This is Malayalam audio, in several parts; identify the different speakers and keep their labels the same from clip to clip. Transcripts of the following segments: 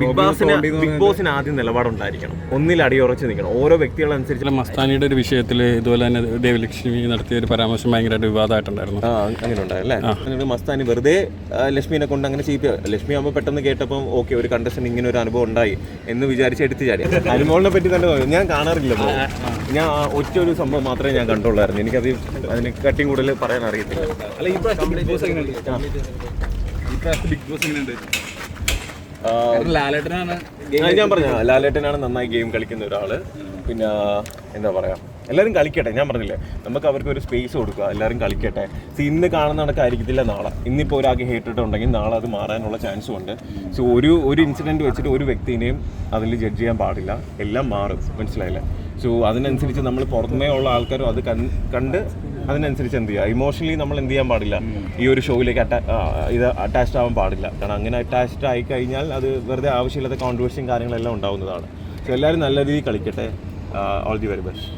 Speaker 1: ബിഗ് ബോസിന് ബിഗ് ബോസിന് ആദ്യം നിലപാടുണ്ടായിരിക്കണം. ഒന്നിലടി അടിയുറച്ച് നിൽക്കണം. ഓരോ വ്യക്തികളനുസരിച്ച്
Speaker 2: അനുസരിച്ച് മസ്താനിയുടെ ഒരു വിഷയത്തിൽ ഇതുപോലെ തന്നെ ദേവലക്ഷ്മി നടത്തിയ ഒരു പരാമർശം ഭയങ്കരമായിട്ട് വിവാദമായിട്ടുണ്ടായിരുന്നു.
Speaker 1: ആ അങ്ങനെ ഉണ്ടായല്ലേ എന്നിട്ട് മസ്താനി വെറുതെ ലക്ഷ്മിനെ കൊണ്ട് അങ്ങനെ ചെയ്യിപ്പിക്കുക ലക്ഷ്മി ആകുമ്പോൾ പെട്ടെന്ന് കേട്ടപ്പം ഓക്കെ ഒരു കണ്ടക്ഷൻ ഇങ്ങനെ ഒരു അനുഭവം ഉണ്ടായി എന്ന് വിചാരിച്ച് എടുത്തു ചാടി. അനുമോളിനെ പറ്റി തന്നെ. ഞാൻ കാണാറില്ല ഞാൻ ഒറ്റ ഒരു സംഭവം മാത്രമേ ഞാൻ കണ്ടുള്ളായിരുന്നു. എനിക്കത് അതിന് കട്ടിയും കൂടുതൽ പറയാൻ അറിയത്തില്ല.
Speaker 3: അല്ല ഈ പ്രാവശ്യം ബിഗ് ബോസ് എങ്ങനെയുണ്ട്? ഈ പ്രാവശ്യം ബിഗ് ബോസ് എങ്ങനെയുണ്ട്?
Speaker 1: ഞാൻ പറഞ്ഞ ലാലേട്ടനാണ് നന്നായി ഗെയിം കളിക്കുന്ന ഒരാൾ. പിന്നെ എന്താ പറയാ? എല്ലാവരും കളിക്കട്ടെ ഞാൻ പറഞ്ഞില്ലേ? നമുക്ക് അവർക്ക് ഒരു സ്പേസ് കൊടുക്കുക. എല്ലാവരും കളിക്കട്ടെ. സോ ഇന്ന് കാണുന്ന കണക്കായിരിക്കത്തില്ല നാളെ. ഇന്നിപ്പോൾ ഒരാൾക്ക് ഹേറ്റിട്ടുണ്ടെങ്കിൽ നാളെ അത് മാറാനുള്ള ചാൻസും ഉണ്ട്. സോ ഒരു ഒരു ഇൻസിഡന്റ് വെച്ചിട്ട് ഒരു വ്യക്തിനെയും അതിൽ ജഡ്ജ് ചെയ്യാൻ പാടില്ല. എല്ലാം മാറും. മനസ്സിലായില്ലേ? സോ അതിനനുസരിച്ച് നമ്മൾ പുറമേ ഉള്ള ആൾക്കാരും അത് കണ്ട് അതിനനുസരിച്ച് എന്ത് ചെയ്യുക? ഇമോഷണലി നമ്മൾ എന്ത് ചെയ്യാൻ പാടില്ല. ഈ ഒരു ഷോയിലേക്ക് അറ്റാ ഇത് അറ്റാച്ച്ഡ് ആവാൻ പാടില്ല. കാരണം അങ്ങനെ അറ്റാച്ച്ഡ് ആയി കഴിഞ്ഞാൽ അത് വെറുതെ ആവശ്യമില്ലാത്ത കോൺട്രവേഴ്സിയും കാര്യങ്ങളെല്ലാം ഉണ്ടാവുന്നതാണ്. സോ എല്ലാവരും നല്ല രീതിയിൽ കളിക്കട്ടെ. ഓൾ ദി വെരി ബെസ്റ്റ്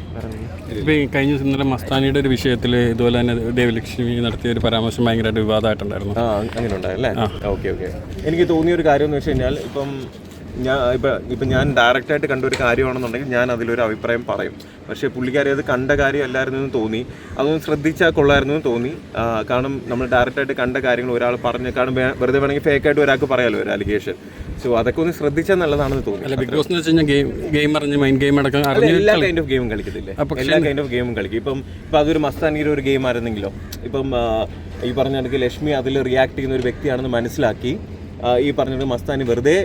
Speaker 2: ഇപ്പോൾ ഈ കഴിഞ്ഞ ദിവസം ഇന്നലെ മസ്താനിയുടെ ഒരു വിഷയത്തിൽ ഇതുപോലെ തന്നെ ദേവലക്ഷ്മി നടത്തിയ ഒരു പരാമർശം ഭയങ്കരമായിട്ട് വിവാദമായിട്ടുണ്ടായിരുന്നു.
Speaker 1: ആ അങ്ങനെ ഉണ്ടായല്ലേ ഓക്കെ ഓക്കെ. എനിക്ക് തോന്നിയ ഒരു കാര്യം എന്ന് വെച്ച് കഴിഞ്ഞാൽ ഇപ്പം ഞാൻ ഇപ്പം ഇപ്പം ഞാൻ ഡയറക്റ്റായിട്ട് കണ്ട ഒരു കാര്യമാണെന്നുണ്ടെങ്കിൽ ഞാൻ അതിലൊരു അഭിപ്രായം പറയും. പക്ഷേ പുള്ളിക്കാരി അത് കണ്ട കാര്യം അല്ലായിരുന്നു എന്ന് തോന്നി. അതൊന്ന് ശ്രദ്ധിച്ചാൽ കൊള്ളായിരുന്നു എന്ന് തോന്നി. കാരണം നമ്മൾ ഡയറക്റ്റായിട്ട് കണ്ട കാര്യങ്ങൾ ഒരാൾ പറഞ്ഞ് കാരണം വെറുതെ വേണമെങ്കിൽ ഫേക്കായിട്ട് ഒരാൾക്ക് പറയാമല്ലോ ഒരു അലിഗേഷൻ സോ അതൊക്കെ ഒന്ന് ശ്രദ്ധിച്ചാൽ നല്ലതാണെന്ന് തോന്നി.
Speaker 2: അല്ല ബിഗ് ബോസ് എന്ന് വെച്ച് കഴിഞ്ഞാൽ ഗെയിം ഗെയിം അറിഞ്ഞ് മൈൻഡ് ഗെയിം അടക്കം
Speaker 1: എല്ലാ കൈൻഡ് ഓഫ് ഗെയിമും കളിക്കത്തില്ലേ? എല്ലാ കൈൻഡ് ഓഫ് ഗെയിമും കളിക്കും. ഇപ്പം ഇപ്പം അതൊരു മസ്താനിയുടെ ഒരു ഗെയിം ആയിരുന്നെങ്കിലോ. ഇപ്പം ഈ പറഞ്ഞ കണക്ക് ലക്ഷ്മി അതിൽ റിയാക്ട് ചെയ്യുന്ന ഒരു വ്യക്തിയാണെന്ന് മനസ്സിലാക്കി. ഈ പറഞ്ഞത് മസ്താനി വെറുതെ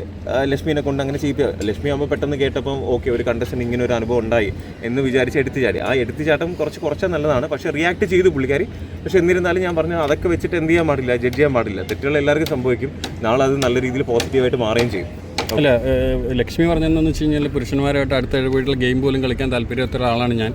Speaker 1: ലക്ഷ്മിനെ കൊണ്ട് അങ്ങനെ ചെയ്യിപ്പിക്കുക ലക്ഷ്മി ആകുമ്പോൾ പെട്ടെന്ന് കേട്ടപ്പം ഓക്കെ ഒരു കണ്ടസ്റ്റൻ ഇങ്ങനെ ഒരു അനുഭവം ഉണ്ടായി എന്ന് വിചാരിച്ച് എടുത്തു ചാടി ആ എടുത്തു ചാട്ടം കുറച്ച് കുറച്ചാൽ നല്ലതാണ്. പക്ഷേ റിയാക്ട് ചെയ്തു പുള്ളിക്കാരി. പക്ഷെ എന്നിരുന്നാലും ഞാൻ പറഞ്ഞു അതൊക്കെ വെച്ചിട്ട് എന്ത് ചെയ്യാൻ പാടില്ല? ജഡ്ജ് ചെയ്യാൻ പാടില്ല. തെറ്റുകൾ എല്ലാവർക്കും സംഭവിക്കും. നാളെ അത് നല്ല രീതിയിൽ പോസിറ്റീവായിട്ട് മാറുകയും ചെയ്യും.
Speaker 2: അല്ല ലക്ഷ്മി പറഞ്ഞതെന്ന് വെച്ച് കഴിഞ്ഞാൽ പുരുഷന്മാരായിട്ട് അടുത്ത ഇടപെട്ടുള്ള ഗെയിം പോലും കളിക്കാൻ താല്പര്യമുള്ള ആളാണ് ഞാൻ.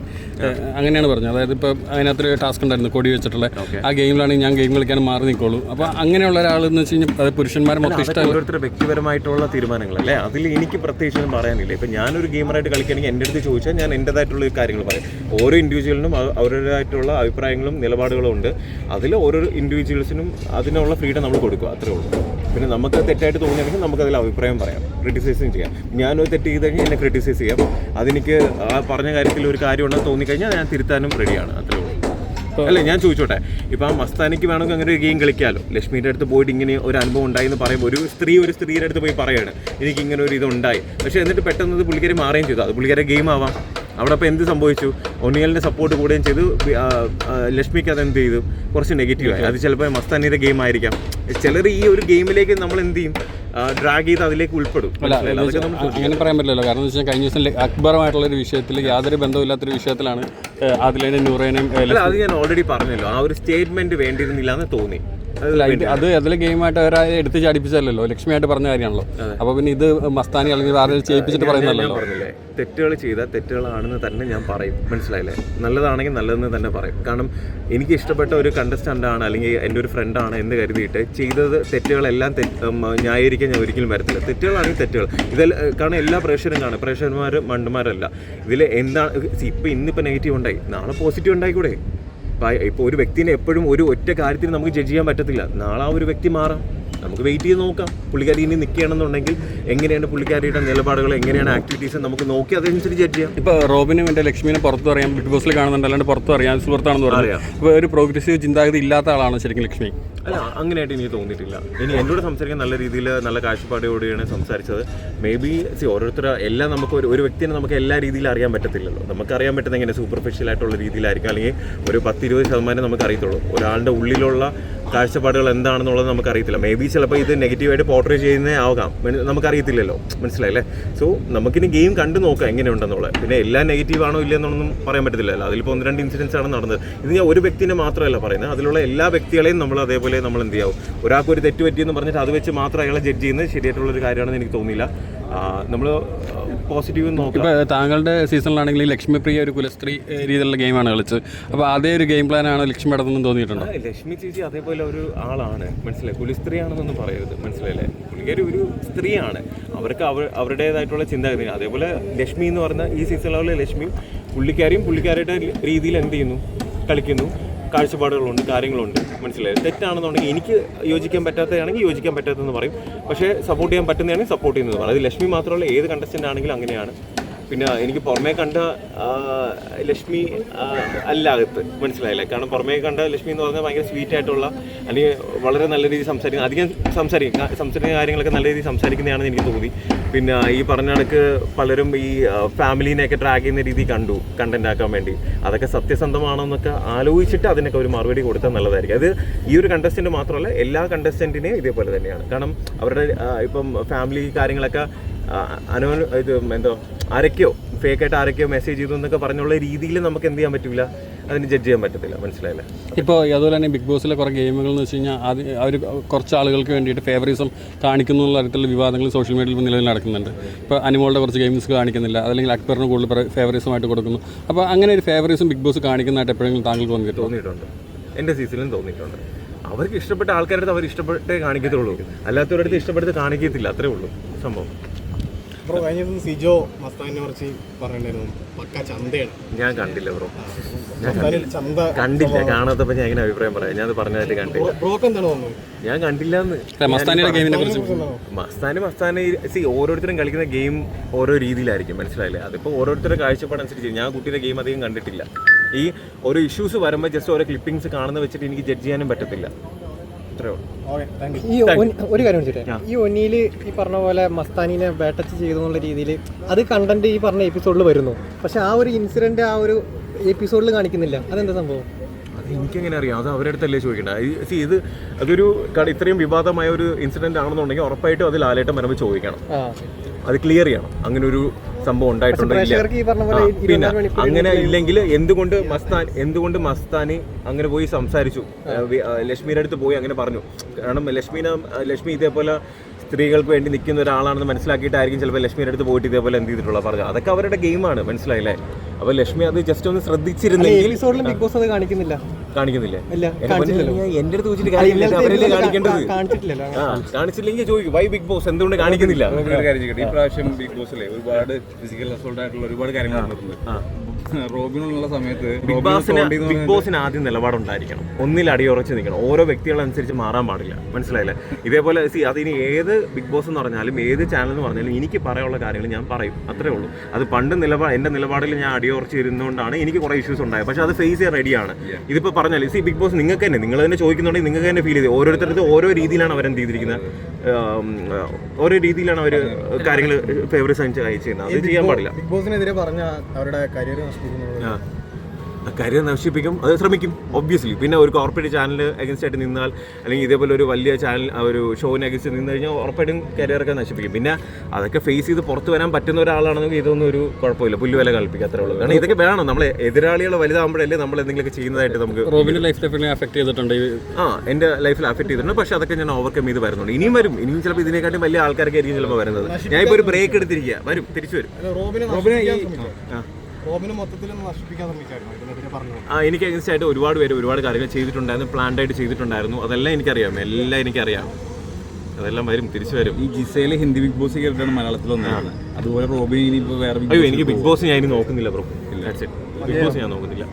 Speaker 2: അങ്ങനെയാണ് പറഞ്ഞത്. അതായത് ഇപ്പോൾ അതിനകത്തൊരു ടാസ്ക് ഉണ്ടായിരുന്നു കൊടി വെച്ചിട്ടുള്ള. ആ ഗെയിമിലാണെങ്കിൽ ഞാൻ ഗെയിം കളിക്കാൻ മാറി നിൽക്കുള്ളൂ അപ്പോൾ അങ്ങനെയുള്ള ഒരാൾ എന്ന് വെച്ച് കഴിഞ്ഞാൽ അത് പുരുഷന്മാരെ മൊത്തം
Speaker 1: ഇഷ്ടം വ്യക്തിപരമായിട്ടുള്ള തീരുമാനങ്ങളല്ലേ? അതിൽ എനിക്ക് പ്രത്യേകിച്ച് ഒന്നും പറയാനില്ല. ഇപ്പം ഞാനൊരു ഗെയിമറായിട്ട് കളിക്കുകയാണെങ്കിൽ എന്റെ അടുത്ത് ചോദിച്ചാൽ ഞാൻ എന്റെതായിട്ടുള്ള കാര്യങ്ങൾ പറയും. ഓരോ ഇൻഡിവിജ്വലിനും അവ- അവരുടേതായിട്ടുള്ള അഭിപ്രായങ്ങളും നിലപാടുകളും ഉണ്ട്. അതിൽ ഓരോ ഇൻഡിവിജ്വൽസിനും അതിനുള്ള ഫ്രീഡം നമ്മൾ കൊടുക്കുക അത്രേ ഉള്ളൂ. പിന്നെ നമുക്ക് തെറ്റായിട്ട് തോന്നിയാണെങ്കിൽ നമുക്കതിൽ അഭിപ്രായം പറയാം. ക്രിറ്റിസൈസും ചെയ്യാം. ഞാനൊരു തെറ്റ് ചെയ്ത് കഴിഞ്ഞാൽ എന്നെ ക്രിറ്റിസൈസ് ചെയ്യാം. അതെനിക്ക് ആ പറഞ്ഞ കാര്യത്തിൽ ഒരു കാര്യമുണ്ടെന്ന് തോന്നിക്കഴിഞ്ഞാൽ ഞാൻ തിരുത്താനും റെഡിയാണ്. അത്രേ ഉള്ളൂ. അല്ല ഞാൻ ചോദിച്ചോട്ടെ? ഇപ്പം ആ മസ്താനിക്ക് വേണമെങ്കിൽ അങ്ങനെ ഒരു ഗെയിം കളിക്കാമല്ലോ ലക്ഷ്മിയുടെ അടുത്ത് പോയിട്ട് ഇങ്ങനെ ഒരു അനുഭവം ഉണ്ടായി എന്ന് പറയുമ്പോൾ ഒരു സ്ത്രീ ഒരു സ്ത്രീയുടെ അടുത്ത് പോയി പറയാണ് എനിക്ക് ഇങ്ങനെ ഒരു ഇതുണ്ടായി പക്ഷേ എന്നിട്ട് പെട്ടെന്ന് അത് പുള്ളിക്കാരി മാറുകയും ചെയ്തു. അത് പുള്ളിക്കാരെ ഗെയിം ആവാം. അവിടെ അപ്പോൾ എന്ത് സംഭവിച്ചു? ഒന്നിയലിന്റെ സപ്പോർട്ട് കൂടുകയും ചെയ്തു. ലക്ഷ്മിക്ക് അത് എന്ത് ചെയ്തു? കുറച്ച് നെഗറ്റീവായി അത് ചിലപ്പോൾ മസ്താനിയുടെ ഗെയിം ആയിരിക്കാം. ചിലർ ഈ ഒരു ഗെയിമിലേക്ക് നമ്മൾ എന്ത് ചെയ്യും? ഡ്രാഗ് ചെയ്ത് അതിലേക്ക് ഉൾപ്പെടും.
Speaker 2: അങ്ങനെ പറയാൻ പറ്റില്ലല്ലോ. കാരണം എന്ന് വെച്ചാൽ കഴിഞ്ഞ ദിവസം അക്ബറമായിട്ടുള്ള ഒരു വിഷയത്തിൽ യാതൊരു ബന്ധമില്ലാത്തൊരു വിഷയത്തിലാണ് നൂറേനെയും
Speaker 1: അല്ല അത് ഞാൻ ഓൾറെഡി പറഞ്ഞല്ലോ. ആ ഒരു സ്റ്റേറ്റ്മെന്റ് വേണ്ടിയിരുന്നില്ല എന്ന് തോന്നി. അത്
Speaker 2: അതിൽ ഗെയിമായിട്ട് അവരെ എടുത്ത് ചാടിപ്പിച്ചല്ലോ ലക്ഷ്മിയായിട്ട് പറഞ്ഞ കാര്യമാണല്ലോ അപ്പൊ പിന്നെ ഇത് മസ്താനി അല്ലെങ്കിൽ ആരെങ്കിലും ചെയ്യിപ്പിച്ചിട്ട് പറയുന്നല്ലോ
Speaker 1: തെറ്റുകൾ ചെയ്താൽ തെറ്റുകളാണെന്ന് തന്നെ ഞാൻ പറയും. മനസ്സിലായില്ലേ? നല്ലതാണെങ്കിൽ നല്ലതെന്ന് തന്നെ പറയും. കാരണം എനിക്ക് ഇഷ്ടപ്പെട്ട ഒരു കണ്ടസ്റ്റന്റ് ആണ് അല്ലെങ്കിൽ എന്റെ ഒരു ഫ്രണ്ടാണ് എന്ന് കരുതിയിട്ട് ചെയ്തത് തെറ്റുകളെല്ലാം ന്യായീകരിക്കാൻ ഞാൻ ഒരിക്കലും വരത്തില്ല. തെറ്റുകളാണെങ്കിൽ തെറ്റുകൾ. ഇതിൽ കാരണം എല്ലാ പ്രേക്ഷകരും കാണും. പ്രേക്ഷകന്മാർ മണ്ടുമാരല്ല. ഇതിൽ എന്താണ് ഇപ്പം ഇന്നിപ്പോൾ നെഗറ്റീവ് ഉണ്ടായി. നാളെ പോസിറ്റീവ് ഉണ്ടായിക്കൂടെ? ഇപ്പോൾ ഒരു വ്യക്തിനെ എപ്പോഴും ഒരു ഒറ്റ കാര്യത്തിന് നമുക്ക് ജഡ്ജ് ചെയ്യാൻ പറ്റത്തില്ല. നാളെ ആ ഒരു വ്യക്തി മാറാം. നമുക്ക് വെയിറ്റ് ചെയ്ത് നോക്കാം. പുള്ളിക്കാരി ഇനി നിൽക്കുകയാണെന്നുണ്ടെങ്കിൽ എങ്ങനെയാണ് പുള്ളിക്കാരിയുടെ നിലപാടുകൾ എങ്ങനെയാണ് ആക്ടിവിറ്റീസ് നമുക്ക് നോക്കി അതനുസരിച്ച് ജഡ്ജ് ചെയ്യാം.
Speaker 2: ഇപ്പോൾ റോബിനും എന്റെ ലക്ഷ്മിനെ പുറത്തു അറിയാം ബിഗ് ബോസിൽ കാണുന്നുണ്ട് അല്ലാണ്ട് പുറത്തും അറിയാം. സുഹൃത്താണെന്ന്
Speaker 1: പറയാം.
Speaker 2: ഇപ്പോൾ ഒരു പ്രോഗ്രസീവ് ചിന്താഗതി ഇല്ലാത്ത ആളാണ് ശരിക്കും ലക്ഷ്മി.
Speaker 1: അല്ല അങ്ങനെയായിട്ട് എനിക്ക് തോന്നിയിട്ടില്ല. ഇനി എന്നോട് സംസാരിക്കാൻ നല്ല രീതിയിൽ നല്ല കാഴ്ചപ്പാടോടെയാണ് സംസാരിച്ചത്. മേ ബി സി ഓരോരുത്തർ എല്ലാം നമുക്ക് ഒരു ഒരു വ്യക്തിനെ നമുക്ക് എല്ലാ രീതിയിലും അറിയാൻ പറ്റത്തില്ലല്ലോ. നമുക്ക് അറിയാൻ പറ്റുന്ന എങ്ങനെ സൂപ്പർഫിഷ്യൽ ആയിട്ടുള്ള രീതിയിലായിരിക്കും. അല്ലെങ്കിൽ ഒരു പത്തിരുപത് ശതമാനം നമുക്ക് അറിയത്തുള്ളൂ ഒരാളുടെ ഉള്ളിലുള്ള കാഴ്ചപ്പാടുകൾ എന്താണെന്നുള്ളത് നമുക്കറിയത്തില്ല. മേ ബി ചിലപ്പോൾ ഇത് നെഗറ്റീവായിട്ട് പോർട്രേ ചെയ്യുന്നേ ആകാം. നമുക്കറിയത്തില്ലല്ലോ. മനസ്സിലായില്ലേ സോ നമുക്കിനി ഗെയിം കണ്ടു നോക്കാം എങ്ങനെയുണ്ടെന്നുള്ളത്. പിന്നെ എല്ലാം നെഗറ്റീവ് ആണോ ഇല്ലെന്നൊന്നും പറയാൻ പറ്റത്തില്ലല്ലോ. അതിലിപ്പോൾ ഒന്ന് രണ്ട് ഇൻസിഡൻസ് ആണ് നടന്നത്. ഇത് ഞാൻ ഒരു വ്യക്തിനെ മാത്രമല്ല പറയുന്നത്. അതിലുള്ള എല്ലാ വ്യക്തികളെയും നമ്മൾ അതേപോലെ നമ്മൾ എന്ത് ചെയ്യാവും? ഒരാൾക്ക് ഒരു തെറ്റ് പറ്റിയെന്ന് പറഞ്ഞിട്ട് അത് വെച്ച് മാത്രം അയാളെ ജഡ്ജ് ചെയ്യുന്നത് ശരിയായിട്ടുള്ളൊരു കാര്യമാണെന്ന് എനിക്ക് തോന്നിയില്ല. നമ്മൾ പോസിറ്റീവ് നോക്കുക.
Speaker 2: താങ്കളുടെ സീസണിലാണെങ്കിൽ ഈ ലക്ഷ്മി പ്രിയ ഒരു കുലസ്ത്രീ രീതിയിലുള്ള ഗെയിമാണ് കളിച്ചത്. അപ്പോൾ അതേ ഒരു ഗെയിം പ്ലാനാണ് ലക്ഷ്മി നടത്തുന്നത് തോന്നിയിട്ടുണ്ടോ?
Speaker 1: ലക്ഷ്മി ചേച്ചി അതേപോലെ ഒരു ആളാണ്. മനസ്സിലായി? കുലിസ്ത്രീയാണെന്നൊന്നും പറയരുത്. മനസ്സിലായില്ലേ? പുള്ളിക്കാരി ഒരു സ്ത്രീയാണ്. അവർക്ക് അവർ അവരുടേതായിട്ടുള്ള ചിന്താഗതി അതേപോലെ ലക്ഷ്മി എന്ന് പറഞ്ഞ ഈ സീസണിലുള്ള ലക്ഷ്മി പുള്ളിക്കാരിയും പുള്ളിക്കാരുടെ രീതിയിൽ എന്ത് ചെയ്യുന്നു? കളിക്കുന്നു. കാഴ്ചപ്പാടുകളുണ്ട് കാര്യങ്ങളുണ്ട്. മനസ്സിലായി? തെറ്റാണെന്നുണ്ടെങ്കിൽ എനിക്ക് യോജിക്കാൻ പറ്റാത്തതാണെങ്കിൽ യോജിക്കാൻ പറ്റാത്തതെന്ന് പറയും. പക്ഷേ സപ്പോർട്ട് ചെയ്യാൻ പറ്റുന്നതാണെങ്കിൽ സപ്പോർട്ട് ചെയ്യുന്നത് പറയും. അത് ലക്ഷ്മി മാത്രമല്ല ഏത് കണ്ടസ്റ്റന്റ് ആണെങ്കിലും അങ്ങനെയാണ്. പിന്നെ എനിക്ക് പുറമേ കണ്ട ലക്ഷ്മി അല്ല അകത്ത് മനസ്സിലായില്ലേ. കാരണം പുറമേ കണ്ട ലക്ഷ്മി എന്ന് പറഞ്ഞാൽ ഭയങ്കര സ്വീറ്റ് ആയിട്ടുള്ള അല്ലെങ്കിൽ വളരെ നല്ല രീതിയിൽ സംസാരിക്കുന്ന അധികം സംസാരിക്കും സംസാരിക്കുന്ന കാര്യങ്ങളൊക്കെ നല്ല രീതിയിൽ സംസാരിക്കുന്നതാണെന്ന് എനിക്ക് തോന്നി. പിന്നെ ഈ പറഞ്ഞ കണക്ക് പലരും ഈ ഫാമിലീനെയൊക്കെ ട്രാക്ക് ചെയ്യുന്ന രീതി കണ്ടു കണ്ടന്റ് ആക്കാൻ വേണ്ടി. അതൊക്കെ സത്യസന്ധമാണെന്നൊക്കെ ആലോചിച്ചിട്ട് അതിനൊക്കെ ഒരു മറുപടി കൊടുത്താൽ നല്ലതായിരിക്കും. അത് ഈ ഒരു കണ്ടസ്റ്റന്റ് മാത്രമല്ല എല്ലാ കണ്ടസ്റ്റന്റിനെയും ഇതേപോലെ തന്നെയാണ്. കാരണം അവരുടെ ഇപ്പം ഫാമിലി കാര്യങ്ങളൊക്കെ അനു ഇത് എന്തോ ആരൊക്കെയോ ഫേക്കായിട്ട് ആരൊക്കെയോ മെസ്സേജ് ചെയ്തു എന്നൊക്കെ പറഞ്ഞുള്ള രീതിയിൽ നമുക്ക് എന്ത് ചെയ്യാൻ പറ്റില്ല. അതിന് ജഡ്ജ് ചെയ്യാൻ പറ്റത്തില്ല. മനസ്സിലായില്ലേ?
Speaker 2: ഇപ്പോൾ അതുപോലെ തന്നെ ബിഗ് ബോസിലെ കുറേ ഗെയിമുകൾ എന്ന് വെച്ച് കഴിഞ്ഞാൽ അത് അവർ കുറച്ച് ആളുകൾക്ക് വേണ്ടിയിട്ട് ഫേവറിസം കാണിക്കുന്നു എന്നുള്ള തരത്തിലുള്ള വിവാദങ്ങൾ സോഷ്യൽ മീഡിയയിൽ നിലവിൽ നടക്കുന്നുണ്ട്. ഇപ്പോൾ അനിമോളുടെ കുറച്ച് ഗെയിംസ് കാണിക്കുന്നില്ല. അല്ലെങ്കിൽ അക്ബറിന് കൂടുതൽ ഫേവറിസമായിട്ട് കൊടുക്കുന്നു. അപ്പോൾ അങ്ങനെ ഒരു ഫേവറിസം ബിഗ് ബോസ് കാണിക്കുന്നതായിട്ട് എപ്പോഴെങ്കിലും താങ്കൾക്ക് തോന്നിയിട്ട്
Speaker 1: തോന്നിയിട്ടുണ്ട്. എന്റെ സീസണിലും തോന്നിയിട്ടുണ്ട്. അവർക്ക് ഇഷ്ടപ്പെട്ട ആൾക്കാരുടെ അവർ ഇഷ്ടപ്പെട്ടേ കാണിക്കത്തുള്ളൂ. അല്ലാത്തവരുടെ അടുത്ത് ഇഷ്ടപ്പെടുത്ത് കാണിക്കത്തില്ല. അത്രേ ഉള്ളൂ സംഭവം.
Speaker 4: ബ്രോ കഴിഞ്ഞ ദിവസം സിജോ മസ്താനെ കുറിച്ച് പറഞ്ഞിട്ടുണ്ടായിരുന്നു. പക്ക ചന്തയാണ്.
Speaker 1: ഞാൻ കണ്ടില്ല ബ്രോ
Speaker 4: ചന്ത
Speaker 1: കണ്ടില്ല കാണാത്തപ്പോൾ ഞാൻ എങ്ങനെ അഭിപ്രായം പറയാം. ഞാൻ പറഞ്ഞതായിട്ട് കണ്ടില്ല.
Speaker 4: ബ്രോക്ക് എന്താണ് തോന്നുന്നത്
Speaker 1: ഞാൻ കണ്ടില്ല മസ്താന് മസ്താന് സി ഓരോരുത്തരും കളിക്കുന്ന ഗെയിം ഓരോ രീതിയിലായിരിക്കും മനസ്സിലായില്ലേ? അതിപ്പോ ഓരോരുത്തരുടെ കാഴ്ചപ്പാടനുസരിച്ച് ഞാൻ കുട്ടിയുടെ ഗെയിം അധികം കണ്ടിട്ടില്ല. ഈ ഓരോ ഇഷ്യൂസ് വരുമ്പോൾ ജസ്റ്റ് ഓരോ ക്ലിപ്പിംഗ്സ് കാണുന്ന വെച്ചിട്ട് എനിക്ക് ജഡ്ജ് ചെയ്യാനും പറ്റത്തില്ല.
Speaker 5: ഈ ഒരു കാര്യം ഈ ഒന്നിയിൽ ഈ പറഞ്ഞ പോലെ മസ്താനിനെ വേട്ടച്ച് ചെയ്തു എന്നുള്ള രീതിയിൽ അത് കണ്ടന്റ് ഈ പറഞ്ഞ എപ്പിസോഡിൽ വരുന്നു. പക്ഷെ ആ ഒരു ഇൻസിഡന്റ് ആ ഒരു എപ്പിസോഡിൽ കാണിക്കുന്നില്ല. അതെന്താ സംഭവം?
Speaker 1: അത് എനിക്കെങ്ങനെ അറിയാം? അത് അവരുടെ അടുത്തല്ലേ ചോദിക്കേണ്ട? സി ഇത് അതൊരു ഇത്രയും വിവാദമായ ഒരു ഇൻസിഡന്റ് ആണെന്നുണ്ടെങ്കിൽ ഉറപ്പായിട്ടും അത് ലാലേട്ടൻ വരുമ്പോൾ ചോദിക്കണം.
Speaker 5: ആ.
Speaker 1: അത് ക്ലിയർ ചെയ്യണം. അങ്ങനെ ഒരു സംഭവം ഉണ്ടായിട്ടുണ്ടെങ്കിൽ പിന്നെ അങ്ങനെ ഇല്ലെങ്കിൽ എന്തുകൊണ്ട് മസ്താൻ എന്തുകൊണ്ട് മസ്താനി അങ്ങനെ പോയി സംസാരിച്ചു? ലക്ഷ്മിയുടെ അടുത്ത് പോയി അങ്ങനെ പറഞ്ഞു. കാരണം ലക്ഷ്മിനെ ലക്ഷ്മി ഇതേപോലെ സ്ത്രീകൾക്ക് വേണ്ടി നിൽക്കുന്ന ഒരാളാണെന്ന് മനസ്സിലാക്കിയിട്ടായിരിക്കും ചിലപ്പോൾ ലക്ഷ്മിയുടെ അടുത്ത് പോയിട്ട് ഇതേപോലെ എന്ത് ചെയ്തിട്ടുള്ള പറഞ്ഞു അതൊക്കെ അവരുടെ ഗെയിമാണ് മനസ്സിലായില്ലേ? അപ്പോൾ ലക്ഷ്മി അത് ജസ്റ്റ് ഒന്ന് ശ്രദ്ധിച്ചിരുന്നെങ്കിൽ
Speaker 5: എപ്പിസോഡിൽ ബിഗ് ബോസ് അത് കാണിക്കുന്നില്ല.
Speaker 1: കാണിക്കുന്നില്ലേ? എന്റെ അടുത്ത് വെച്ചിട്ട് കാര്യമില്ല അവരല്ലേ കാണിക്കേണ്ടത്? കാണിച്ചില്ലെങ്കിൽ ചോദിക്കും വൈ ബിഗ് ബോസ് എന്തുകൊണ്ട് കാണിക്കുന്നില്ല?
Speaker 3: ഈ പ്രാവശ്യം ബിഗ് ബോസിലെ ഒരുപാട് ഫിസിക്കൽ അസോൾട്ട് ആയിട്ടുള്ള ഒരുപാട് കാര്യങ്ങൾ നടന്നിട്ടുണ്ട് റോബിനുള്ള സമയത്ത്
Speaker 1: ബിഗ് ബോസിന് ബിഗ് ബോസിന് ആദ്യം നിലപാടുണ്ടായിരിക്കണം. ഒന്നിൽ അടിയുറച്ച് നിൽക്കണം. ഓരോ വ്യക്തികളനുസരിച്ച് മാറാൻ പാടില്ല. മനസ്സിലായില്ലേ? ഇതേപോലെ സി അതിന് ഏത് ബിഗ് ബോസ് എന്ന് പറഞ്ഞാലും ഏത് ചാനൽ എന്ന് പറഞ്ഞാലും എനിക്ക് പറയാനുള്ള കാര്യങ്ങൾ ഞാൻ പറയും. അത്രേ ഉള്ളൂ. അത് പണ്ട് നിലപാട് എന്റെ നിലപാടിൽ ഞാൻ അടിയുറച്ച് ഇരുന്നുകൊണ്ടാണ് എനിക്ക് കുറേ ഇഷ്യൂസ് ഉണ്ടായത്. പക്ഷെ അത് ഫേസ് ചെയ്യാൻ റെഡിയാണ് ഇതിപ്പോ പറഞ്ഞാൽ സി ബിഗ് ബോസ് നിങ്ങൾക്ക് തന്നെ നിങ്ങൾ തന്നെ ചോദിക്കുന്നുണ്ടെങ്കിൽ നിങ്ങൾക്ക് തന്നെ ഫീൽ ചെയ്ത്. ഓരോരുത്തരുടെ ഓരോ രീതിയിലാണ് അവരെന്ത് ചെയ്തിരിക്കുന്നത്. ഓരോ രീതിയിലാണ് അവർ കാര്യങ്ങൾ ഫേവറേറ്റ് സയൻസ് അയച്ചിരുന്നത് അത് ചെയ്യാൻ പാടില്ല
Speaker 4: ബിഗ് ബോസിനെതിരെ പറഞ്ഞ അവരുടെ കരിയർ നശിപ്പിക്കുന്നത്.
Speaker 1: കരിയർ നശിപ്പിക്കും. അത് ശ്രമിക്കും ഒബ്വിയസ്ലി പിന്നെ ഒരു കോർപ്പറേറ്റ് ചാനൽ അഗൻസ്റ്റ് ആയിട്ട് നിന്നാൽ അല്ലെങ്കിൽ ഇതേപോലെ ഒരു വലിയ ചാനൽ ഒരു ഷോവിന് അഗൻസ്റ്റ് നിന്ന് കഴിഞ്ഞാൽ ഉറപ്പായിട്ടും കരിയറൊക്കെ നശിപ്പിക്കും. പിന്നെ അതൊക്കെ ഫേസ് ചെയ്ത് പുറത്ത് വരാൻ പറ്റുന്ന ഒരാളാണെങ്കിൽ ഇതൊന്നും ഒരു കുഴപ്പമില്ല. പുല്ലുവില കളിപ്പിക്കുക അത്രേ ഉള്ളൂ. കാരണം ഇതൊക്കെ വേണം. നമ്മളെ എതിരാളികൾ വലുതാകുമ്പോഴല്ലേ നമ്മൾ എന്തെങ്കിലുമൊക്കെ ചെയ്യുന്നതായിട്ട് നമുക്ക്
Speaker 2: റോബിന്റെ ലൈഫ് സ്റ്റൈലിനെ അഫക്റ്റ് ചെയ്തിട്ടുണ്ട്
Speaker 1: ആ എന്റെ ലൈഫിൽ അഫക്ട് ചെയ്തിട്ടുണ്ട്. പക്ഷേ അതൊക്കെ ഞാൻ ഓവർകം ചെയ്ത് വരുന്നുണ്ട്. ഇനിയും വരും. ഇനിയും ചിലപ്പോൾ ഇതിനെക്കാട്ടും വലിയ ആൾക്കാരൊക്കെ ആയിരിക്കും ചിലപ്പോൾ വരുന്നത്. ഞാനിപ്പോൾ ഒരു ബ്രേക്ക് എടുത്തിരിക്കുക വരും തിരിച്ചു വരും.
Speaker 4: ആ റോബിനെ
Speaker 1: ആ.
Speaker 4: മൊത്തത്തിൽ ഒന്ന് നശിപ്പിക്കാൻ ശ്രമിച്ചായിരുന്നു ഇതിനെതിരെ പറഞ്ഞു
Speaker 1: ആ എനിക്ക് അഗൻസ്റ്റ് ആയിട്ട് ഒരുപാട് പേര് ഒരുപാട് കാര്യങ്ങൾ ചെയ്തിട്ടുണ്ടായിരുന്നു. പ്ലാൻഡ് ആയിട്ട് ചെയ്തിട്ടുണ്ടായിരുന്നു. അതെല്ലാം എനിക്കറിയാം. എല്ലാം എനിക്കറിയാം. അതെല്ലാം വരും തിരിച്ചു വരും.
Speaker 3: ഈ ജിസയിലെ ഹിന്ദി ബിഗ് ബോസ് കേട്ടിട്ടാണ് മലയാളത്തിൽ ഒന്നാണ് അതുപോലെ റോബിൻ ഇനി വേറെ
Speaker 1: അയ്യോ എനിക്ക് ബിഗ് ബോസ് ഞാൻ ഇനി നോക്കുന്നില്ല ബ്രോ ബിഗ് ബോസ് ഞാൻ നോക്കുന്നില്ല.